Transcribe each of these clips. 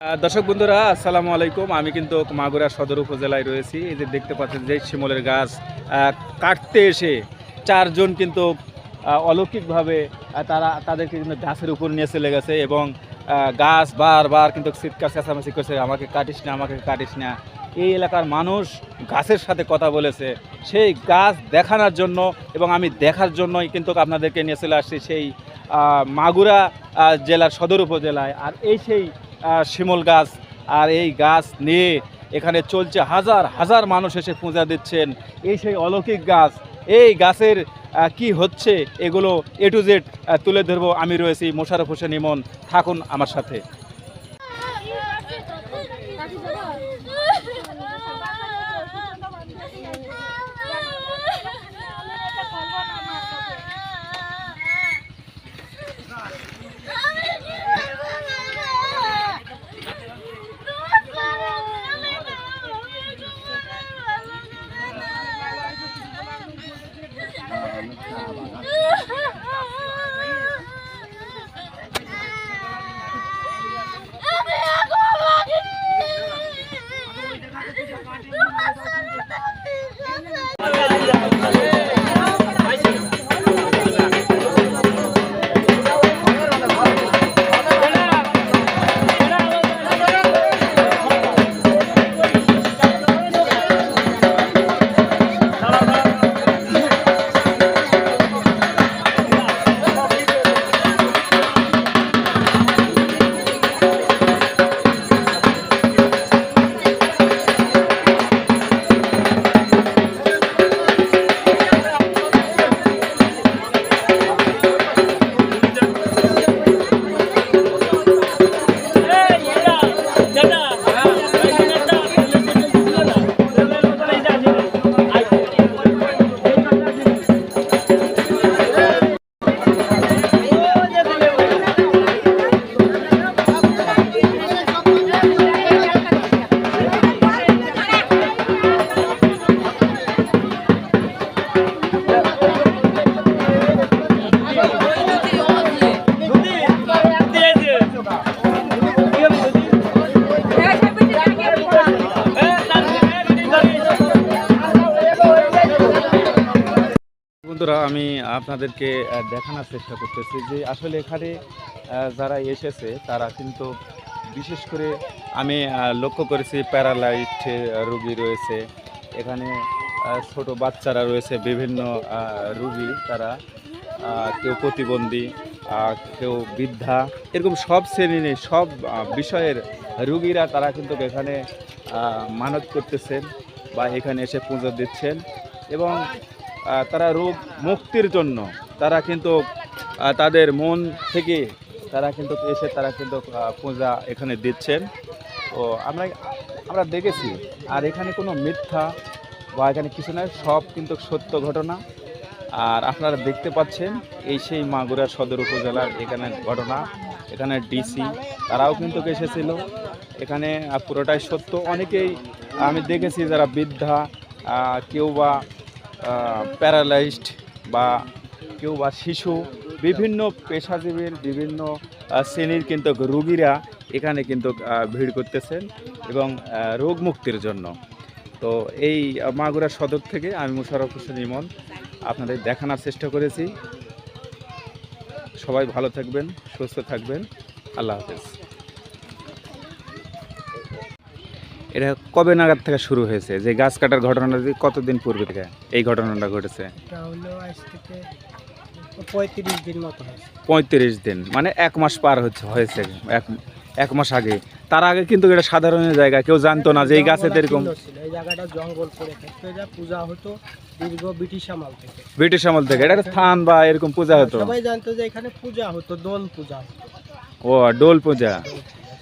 দর্শক বন্ধুরা, আসসালামু আলাইকুম। আমি কিন্তু মাগুরা সদর উপজেলায় রয়েছি। এই যে দেখতে পাচ্ছেন, যে শিমলের গাছ কাটতে এসে চারজন কিন্তু অলৌকিকভাবে তারা, তাদেরকে কিন্তু গাছের উপর নিয়ে চলে গেছে এবং গাছ বারবার কিন্তু চিৎকার চেঁচামেচি করছে, আমাকে কাটিস না, আমাকে কাটিস না। এই এলাকার মানুষ গাছের সাথে কথা বলেছে। সেই গাছ দেখানোর জন্য এবং আমি দেখার জন্যই কিন্তু আপনাদেরকে নিয়ে চলে আসছি সেই মাগুরা জেলার সদর উপজেলায়। আর এই সেই শিমল গাছ আর এই গাছ নিয়ে এখানে চলছে হাজার হাজার মানুষ এসে পূজা দিচ্ছেন। এই সেই অলৌকিক গাছ, এই গাছের কি হচ্ছে এগুলো এ টু জেড তুলে ধরবো। আমি রয়েছি মোশারফ হোসেন ইমন। থাকুন আমার সাথে। আমি আপনাদেরকে দেখানোর চেষ্টা করতেছি যে আসলে এখানে যারা এসেছে, তারা কিন্তু বিশেষ করে আমি লক্ষ্য করেছি প্যারালাইট রুগী রয়েছে। এখানে ছোট বাচ্চারা রয়েছে, বিভিন্ন রুগী তারা কেউ প্রতিবন্ধী কেউ বৃদ্ধা, এরকম সব শ্রেণির, সব বিষয়ের রুগীরা তারা কিন্তু এখানে মানত করতেছেন বা এখানে এসে পুজো দিচ্ছেন। এবং তারা রোগ মুক্তির জন্য তারা কিন্তু তাদের মন থেকে তারা কিন্তু এসে তারা কিন্তু পূজা এখানে দিচ্ছেন। তো আমরা আমরা দেখেছি, আর এখানে কোনো মিথ্যা বা এখানে কিছু নয়, সব কিন্তু সত্য ঘটনা। আর আপনারা দেখতে পাচ্ছেন, এই সেই মাগুরা সদর উপজেলার এখানে ঘটনা। এখানে ডিসি তারাও কিন্তু এসেছিল। এখানে পুরোটাই সত্য। অনেকেই আমি দেখেছি যারা বৃদ্ধা কেউ বা প্যারালাইজড বা কেউ বা শিশু, বিভিন্ন পেশাজীবীর বিভিন্ন শ্রেণির কিন্তু রুগীরা এখানে কিন্তু ভিড় করতেছেন এবং রোগ মুক্তির জন্য। তো এই মাগুরা সদর থেকে আমি মুশারফ হোসেন ইমন আপনাদের দেখানোর চেষ্টা করেছি। সবাই ভালো থাকবেন, সুস্থ থাকবেন। আল্লাহ হাফেজ। এটা কবে নাগাদ থেকে শুরু হয়েছে? যে গাছ কাটার ঘটনাটা কতদিন পূর্বে থেকে এই ঘটনাটা ঘটেছে? পঁয়ত্রিশ দিন মতো পঁয়ত্রিশ দিন মানে এক মাস পার হচ্ছে হয়েছে এক এক মাস আগে। তার আগে কিন্তু এটা সাধারণ জায়গা কেউ জানতো না যে এই গাছে এরকম ছিল, ছিল এই জায়গাটা জঙ্গল পড়ে থাকতো এটা পূজা হতো দীর্ঘ ব্রিটিশ আমল থেকে। ব্রিটিশ আমল থেকে এটা স্থান বা এরকম পূজা হতো? সবাই জানতো যে এখানে পূজা হতো দোল পূজা ও ডোল দোল পূজা।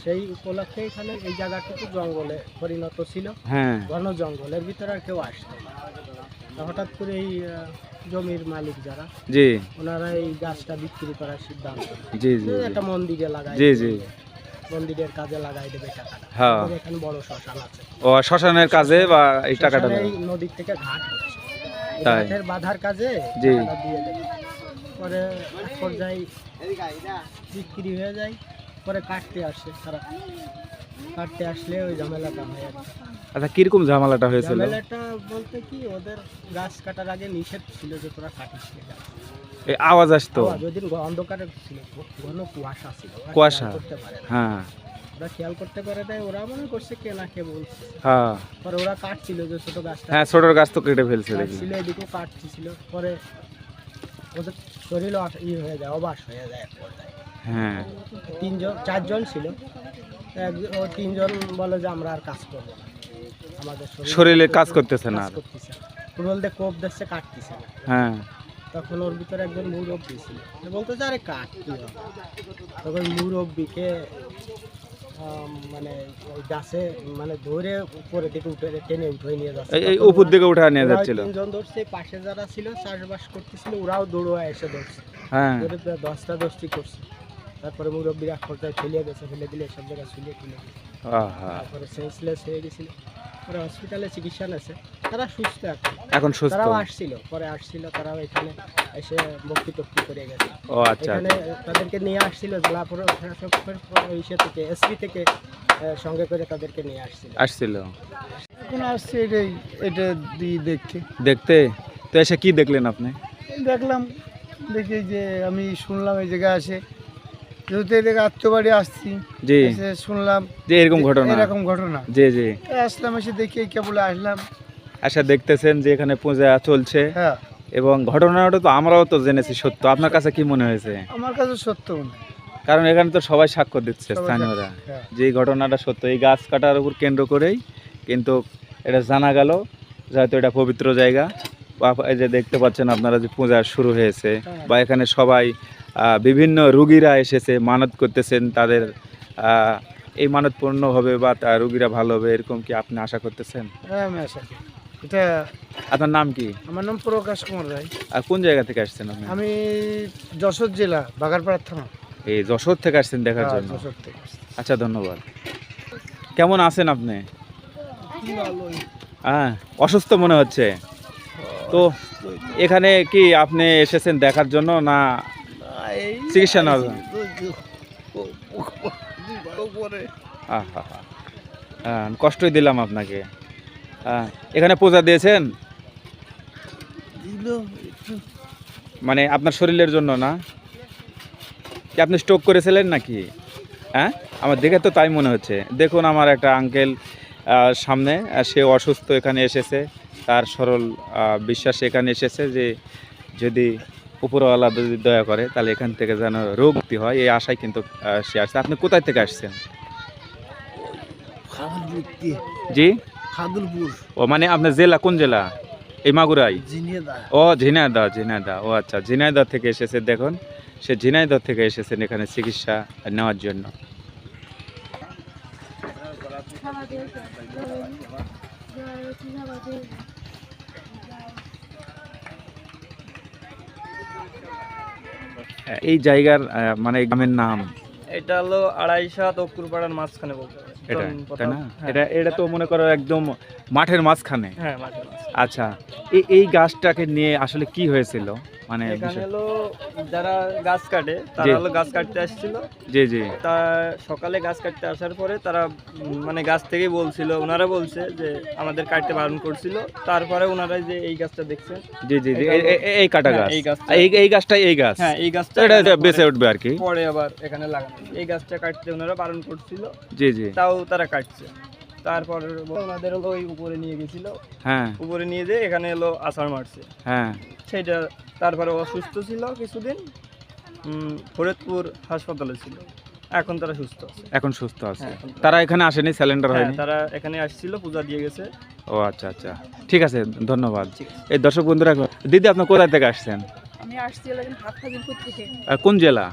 সেই উপলক্ষে এখানে এই জায়গাটুকু জঙ্গলে পরিণত ছিল। হ্যাঁ। ঘন জঙ্গলের ভিতরে আর কেউ আসতো না। হঠাৎ করে এই জমির মালিক যারা জি। ওনারা এই গাছটা বিক্রি করার সিদ্ধান্ত জি জি একটা মন্দিরে লাগাই জি, জি। মন্দিরের কাজে লাগাই দেবে টাকাটা। হ্যাঁ। এখানে বড় শ্মশান আছে। ও শ্মশানের কাজে বা এই টাকাটা এই নদীর থেকে ঘাট তাই? ঘাটের বাধার কাজে জি। দিয়ে দেবে। পরে এক পর্যায়ে বিক্রি হয়ে যায়। পরে কাটতে আসে তারা কাটতে আসলে ওই ঝামেলাটা হয় আর কি। আচ্ছা কীরকম ঝামেলাটা হয়েছিল ঝামেলাটা বলতে কি ওদের গাছ কাটার আগে নিষেধ ছিল যে তোরা কাটিস না গাছ। এই আওয়াজ আসতো আবার ওই দিন অন্ধকারে ছিল ঘ- ঘন কুয়াশা ছিল ওরা কুয়াশা? করতে পারে না হ্যাঁ ওরা খেয়াল করতে পারে ওরা মনে করছে কে না কে বলছে হ্যাঁ পরে ওরা কাটছিল যে ছোট গাছটা হ্যাঁ ছোটোর গাছ তো কেটে ফেলছে দেখি কাটছিল এদিকেও কাটছিল পরে ওদের শরীর ই হয়ে যায় অবাস হয়ে যায় এক পর্যায়ে। হ্যাঁ। তিনজন চারজন ছিল। ও তিনজন বলে যে আমরা আর কাজ করব না। আমাদের শরীরে কাজ করতেছে না আর। করতেছে। বলতে কোপ কাটতেছে না। হ্যাঁ। তখন ওর ভিতরে একজন মুরব্বী ছিল। বলতেছে আরে কাট কি তখন মুরব্বীকে মানে ওই গাছে মানে ধরে উপরের দিকে উঠে টেনে উঠে নিয়ে যাচ্ছে। এই- উপর দিকে উঠা নিয়ে যাচ্ছিল। তিনজন ধরছে পাশে যারা ছিল চাষবাস করতেছিল ওরাও দৌড়োয়া এসে ধরছে। হ্যাঁ। দশটা দশটি করছে। তারপরে মুরব্বীরা খরচায় ফেলিয়ে গেছে ফেলে দিলে সব জায়গায় শুলিয়ে তুলে গেছে তারপরে সেন্সলেস হয়ে গেছিল। পরে হসপিটালে চিকিৎসা নেছে তারা সুস্থ এখন। এখন সুস্থ। তারাও আসছিল পরে আসছিল তারাও এখানে এসে ভক্তি টক্তি করে গেছে। ও আচ্ছা এখানে তাদেরকে নিয়ে আসছিল জেলা প্রশাসকের ইসে থেকে এসপি থেকে সঙ্গে করে তাদেরকে নিয়ে আসছিল। আসছিল। এখন আসছে এটাই এটা দিয়ে দেখতে। দেখতে? তো এসে কি দেখলেন আপনি? দেখলাম দেখি যে আমি শুনলাম এই জায়গায় আসে। যেহেতু জায়গায় আত্মবাড়ি আসছি জি। এসে শুনলাম যে এরকম ঘটনা। এরকম ঘটনা। জি জি। আসলাম এসে দেখি কেবল আসলাম। আচ্ছা দেখতেছেন যে এখানে পূজা চলছে। হ্যাঁ। এবং ঘটনাটা তো আমরাও তো জেনেছি সত্য। আপনার কাছে কি মনে হয়েছে? আমার কাছে সত্য মনে কারণ এখানে তো সবাই সাক্ষ্য দিচ্ছে স্থানীয়রা। হ্যাঁ। যে এই ঘটনাটা সত্য এই গাছ কাটার উপর কেন্দ্র করেই কিন্তু এটা জানা গেল যেহেতু এটা পবিত্র জায়গা। বা এই যে দেখতে পাচ্ছেন আপনারা যে পূজা শুরু হয়েছে হ্যাঁ। বা এখানে সবাই বিভিন্ন রুগীরা এসেছে মানত করতেছেন তাদের এই মানত পূর্ণ হবে বা তা রুগীরা ভালো হবে এরকম কি আপনি আশা করতেছেন? হ্যাঁ আমি আশা করি। এটা আপনার নাম কি? আমার নাম প্রকাশ কুমার রায়। আর কোন জায়গা থেকে আসছেন আপনি? আমি যশোর জেলা বাগারপাড়া থানা। এই যশোর থেকে আসছেন দেখার হ্যাঁ, জন্য? যশোর থেকে আচ্ছা ধন্যবাদ। কেমন আছেন আপনি? হ্যাঁ অসুস্থ মনে হচ্ছে? তো এখানে কি আপনি এসেছেন দেখার জন্য না চিকিৎসা। হ্যাঁ, কষ্টই দিলাম আপনাকে। এখানে পূজা দিয়েছেন? মানে আপনার শরীরের জন্য না? কি আপনি স্ট্রোক করেছিলেন নাকি? হ্যাঁ? আমার দেখে তো তাই মনে হচ্ছে। দেখুন আমার একটা আঙ্কেল সামনে সে অসুস্থ এখানে এসেছে। তার সরল বিশ্বাস এখানে এসেছে যে যদি উপরওয়ালা যদি দয়া করে তাহলে এখান থেকে যেন রোগ মুক্তি হয় এই আশায় কিন্তু সে আসছে আপনি কোথায় থেকে আসছেন জি খাদুলপুর ও মানে আপনার জেলা কোন জেলা এই মাগুরাই ও ঝিনাইদহ ঝিনাইদহ ও আচ্ছা ঝিনাইদহ থেকে এসেছে দেখুন সে ঝিনাইদহ থেকে এসেছেন এখানে চিকিৎসা নেওয়ার জন্য এই জায়গার মানে গ্রামের নাম? এটা হলো আড়াই সাত অক্কুরপাড়ার মাঝখানে বলতে এটা তাই না? হ্যাঁ, এটা এটা তো মনে করো একদম মাঠের মাঝখানে। হ্যাঁ মাঠের আচ্ছা এই এই গাছটাকে নিয়ে আসলে কি হয়েছিল? মানে এখানে হলো যারা গাছ কাটে তারা হলো গাছ কাটতে আসছিল। জি জি। তা সকালে গাছ কাটতে আসার পরে তারা মানে গাছ থেকেই বলছিল ওনারা বলছে যে আমাদের কাটতে বারণ করছিল। তারপরে ওনারা যে এই গাছটা দেখছেন জি জি জি। এই- কাটা হ্যাঁ, গাছ। এই গাছটা। এই এই এই গাছ। হ্যাঁ এই গাছটা এটা বেঁচে উঠবে আর কি। পরে আবার এখানে লাগানো এই গাছটা কাটতে ওনারা বারণ করছিল। জি জি। তাও তারা কাটছে। তারপর ওনাদের হলো ওই উপরে নিয়ে গেছিল। হ্যাঁ। উপরে নিয়ে যেয়ে এখানে এলো আষাঢ় মারছে। হ্যাঁ। সেটা তারপরে অসুস্থ ছিল কিছুদিন। ফরিদপুর হাসপাতালে ছিল। এখন তারা সুস্থ আছে। এখন সুস্থ আছে। হ্যাঁ, তারা- এখানে আসেনি স্যালেন্ডার হ্যাঁ, হয়নি? তারা এখানে আসছিল পূজা দিয়ে গেছে। ও আচ্ছা আচ্ছা। ঠিক আছে ধন্যবাদ। এই দর্শক বন্ধুরা দিদি আপনি কোথায় থেকে আসছেন? আমি আসছি হাজিরপুর থেকে। আর কোন জেলা?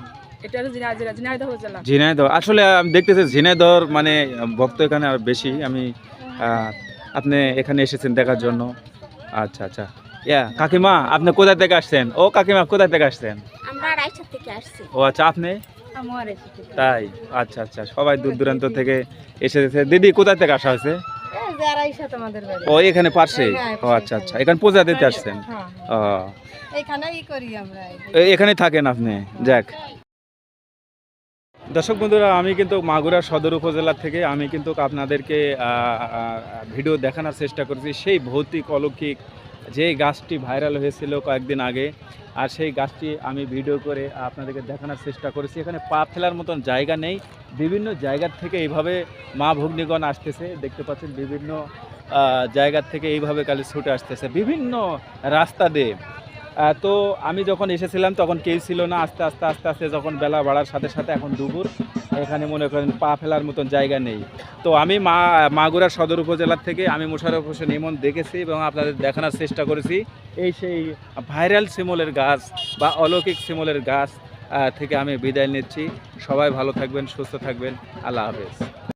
ঝিনাইদহ আসলে আমি দেখতেছি ঝিনাইদহর মানে ভক্ত এখানে আর বেশি। আমি আপনি এখানে এসেছেন দেখার জন্য। আচ্ছা আচ্ছা। ইয়া কাকিমা আপনি কোথায় থেকে আসছেন? ও কাকিমা কোথায় থেকে আসছেন? আমরা আড়াইশো থেকে আসছি। ও আচ্ছা আপনি? তাই আচ্ছা আচ্ছা সবাই দূর দূরান্ত থেকে এসেছে। দিদি কোথায় থেকে আসা হয়েছে? ও এখানে পারছে হ্যাঁ, ও আচ্ছা আচ্ছা এখানে পূজা দিতে আসছেন? হ্যাঁ ও। এখানেই করি আমরা। এ- এখানেই থাকেন আপনি? যাক। দর্শক বন্ধুরা আমি কিন্তু মাগুরা সদর উপজেলা থেকে আমি কিন্তু আপনাদেরকে আহ, আহ, ভিডিও দেখানোর চেষ্টা করছি। সেই ভৌতিক অলৌকিক যে গাছটি ভাইরাল হয়েছিল কয়েকদিন আগে, আর সেই গাছটি আমি ভিডিও করে আপনাদেরকে দেখানোর চেষ্টা করেছি। এখানে পা ফেলার মতন জায়গা নেই। বিভিন্ন জায়গার থেকে এইভাবে মা ভগ্নিগণ আসতেছে। দেখতে পাচ্ছেন বিভিন্ন জায়গার থেকে এইভাবে কালি ছুটে আসতেছে। বিভিন্ন রাস্তা দিয়ে তো আমি যখন এসেছিলাম, তখন কেউ ছিল না। আস্তে আস্তে আস্তে আস্তে যখন বেলা বাড়ার সাথে সাথে এখন দুপুর, এখানে মনে করেন পা ফেলার মতন জায়গা নেই। তো আমি মা, মাগুরার সদর উপজেলার থেকে আমি মোশারফ হোসেন ইমন দেখেছি এবং আপনাদের দেখানোর চেষ্টা করেছি। এই সেই ভাইরাল শিমলের গাছ বা অলৌকিক শিমলের গাছ থেকে আমি বিদায় নিচ্ছি। সবাই ভালো থাকবেন, সুস্থ থাকবেন। আল্লাহ হাফেজ।